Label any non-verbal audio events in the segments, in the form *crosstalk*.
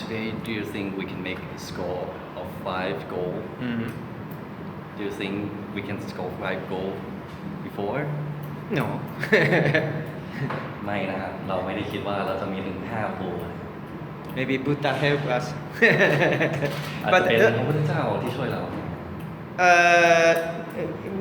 today do you think we can make a score of five goal Mm. do you think we can score five goal before No. *laughs* ไม่นะครับเราไม่ได้คิดว่าเราจะมีถึงห้าโกล Maybe Buddha help us. *laughs* อาจ but จะเป็น uh, พระพุทธเจ้าที่ช่วยเรา uh,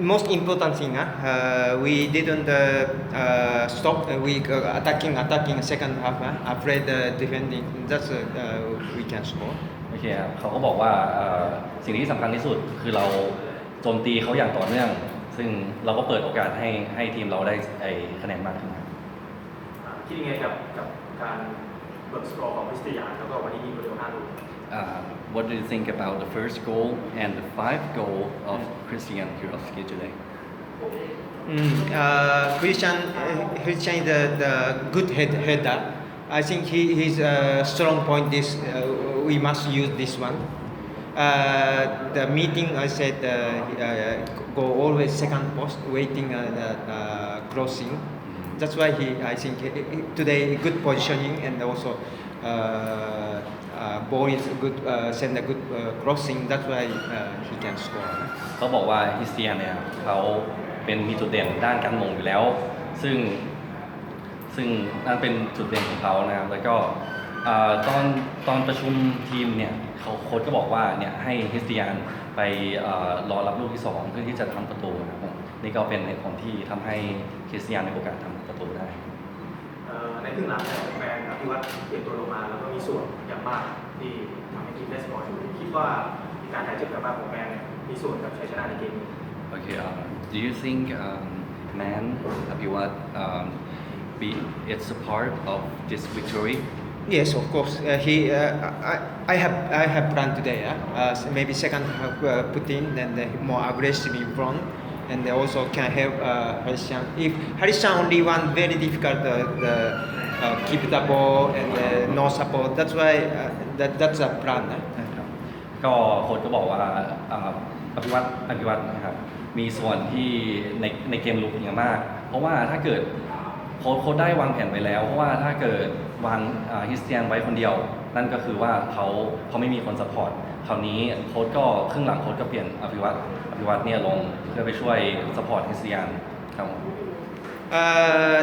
most important thing, huh? uh, we didn't uh, uh, stop. Uh, we uh, attacking, attacking second half. Huh? Afraid uh, defending. That's uh, uh, we can score. โอเคครับเขาก็บอกว่าเอ่อสิ่งที่สำคัญที่สุดคือเราโจมตีเขาอย่างต่อเนื่อง ซึ่งเราก็เปิดโอกาสให้ให้ทีมเราได้ไอคะแนนมากขึ้นครับอ่าคิดยังไงกับกับการเบิกสกอร์ของคริสเตียนแล้วก็วันนี้ยิงประตูห้าลูก Uh, what do you think about the first goal and the five goal of Christian Kurovsky today? Mm, uh, Christian, uh, Christian is the, the good head, header. I think he, his uh, strong point is uh, we must use this one. Uh, the meeting I said uh, uh, go always second post, waiting uh, the uh, crossing. That's why he, I think today good positioning and also ball is good, uh, send a good uh, crossing. That's why uh, he can score. เขาบอกว่าคริสเตียนเนี่ยเขาเป็นมีจุดเด่นด้านการมงอยู่แล้ว ซึ่งซึ่งนั่นเป็นจุดเด่นของเขานะครับแล้วก็ตอนตอนประชุมทีมเนี่ยเขาโค้ชก็บอกว่าเนี่ยให้คริสเตียนไปเอ่อรอรับลูกที่สองเพื่อที่จะทำประตูนะครับนี่ก็เป็นเหตุผลที่ทำให้คริสเตียนมีโอกาสทำประตูได้ ครึ่งหลังเนี่ยแฟนอภิวัตเปลี่ยนตัวลงมาแล้วก็มีส่วนอย่างมากที่ทำให้ทีมได้สกอร์อยู่คิดว่าการหายเจ็บกลับมาของแฟนเนี่ยมีส่วนกับชัยชนะในเกมนี้ Okay, uh, do you think um, man Abiwat um, be it's a part of this victory? Yes, of course. Uh, he, uh, I, I have, I have planned today. Uh, uh, so maybe second half uh, put in and uh, more aggressive in front, and they also can help uh, Harishan. If Harishan only one very difficult uh, the uh, keep the ball and uh, no support. That's why uh, that that's a plan. Uh. นะครับก็โค้ชก็บอกว่าอ่าอภิวัตอภิวัตนะครับ มีส่วนที่ในในเกมลุกอย่างมาก เพราะว่าถ้าเกิดโค้ชโค้ชได้วางแผนไว้แล้ว เพราะว่าถ้าเกิดวางฮิสเตียนไว้คนเดียว นั่นก็คือว่าเขาเขาไม่มีคนสปอร์ตคราวนี้โค้ชก็ครึ่งหลังโค้ชก็เปลี่ยนอภิวัตอภิวัตเนี่ยลงเพื่อไปช่วยสปอร์ตฮิสเตียนครับผม Uh,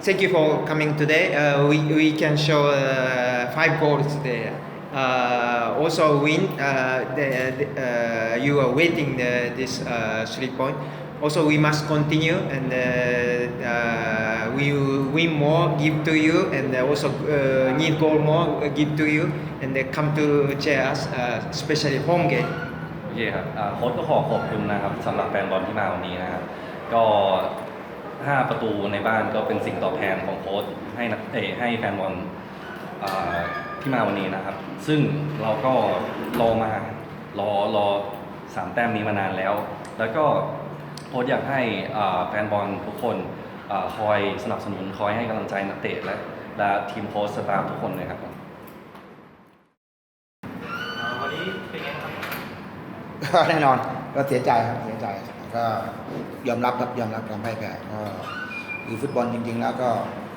thank you for coming today. Uh, we, we can show uh, five goals there. Uh, also win. Uh, the, the, uh, you are waiting the, this uh, three point. Also, we must continue and uh, uh, we will win more, give to you, and also uh, need goal more, uh, give to you, and uh, come to cheer us, uh, especially home game. โอเคครับอ่าโค้ชก็ขอขอบคุณนะครับสำหรับแฟนบอลที่มาวันนี้นะครับ ก็ 5 ประตูในบ้านก็เป็นสิ่งตอบแทนของโค้ชให้นักเตะให้แฟนบอลอ่าที่มาวันนี้นะครับ ซึ่งเราก็รอมารอรอสามแต้มนี้มานานแล้ว แล้วก็โค้ชอยากให้อ่าแฟนบอลทุกคนอาคอยสนับสนุนคอยให้กำลังใจนักเตะและและทีมโค้ชสตาฟทุกคนเลยครับเอ่อวันนี้เป็นไงครับก็แน่นอนก็เสียใจครับเสียใจ ก็ยอมรับครับยอมรับความพ่ายแพ้ก็คือฟุตบอลจริง ๆ แล้วก็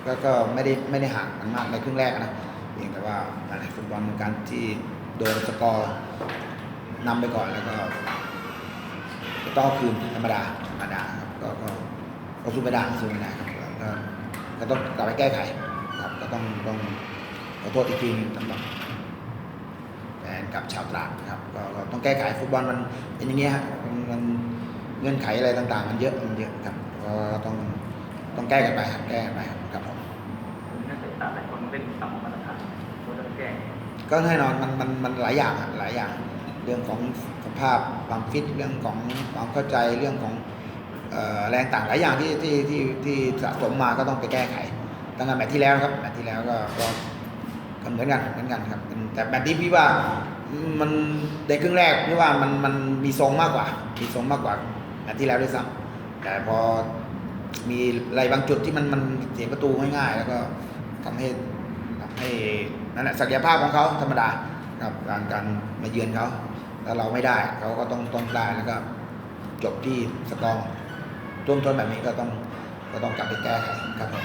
ก็ก็ไม่ได้ไม่ได้ห่างกันมากในครึ่งแรกนะเพียงแต่ว่าอะไรฟุตบอลมันการที่โดนสกอร์นำไปก่อนแล้วก็ต้องคืนธรรมดาธรรมดาครับก็ก็ก็สู้ไม่ได้สู้ไม่ได้ครับก็ก็ต้องกลับไปแก้ไขครับก็ต้องต้องขอโทษอีกทีนึงสำหรับแฟนกับชาวตราดครับก็ต้องแก้ไขฟุตบอลมันเป็นอย่างเงี้ยฮะมันมัน เงื่อนไขอะไรต่าง ๆ มันเยอะมันเยอะครับก็ต้องต้องแก้กันไปครับแก้กันไปครับครับผมนักเตะต่างหลายคนเป็นต่ำกว่ามาตรฐานโค้ชจะแก้ก็แน่นอนมันมันมันหลายอย่างอะหลายอย่าง เรื่องของสภาพความฟิตเรื่องของความเข้าใจเรื่องของเอ่อแรงต่างหลายอย่างที่ที่ที่ที่สะสมมาก็ต้องไปแก้ไขตั้งแต่แมตช์ที่แล้วครับแมตช์ที่แล้วก็ก็ก็เหมือนกันเหมือนกันครับ แต่แมตช์นี้พี่ว่ามันในครึ่งแรกพี่ว่ามันมันมีทรงมากกว่ามีทรงมากกว่า แมตช์ที่แล้วด้วยซ้ำแต่พอมีอะไรบางจุดที่มันมันเสียประตูง่ายๆแล้วก็ทำให้ทำให้นั่นแหละศักยภาพของเขาธรรมดาครับการการมาเยือนเขาแล้วเราไม่ได้เขาก็ต้องต้องได้แล้วก็จบที่สกอร์ท่วมท้นแบบนี้ก็ต้องก็ต้องกลับไปแก้ไขครับผม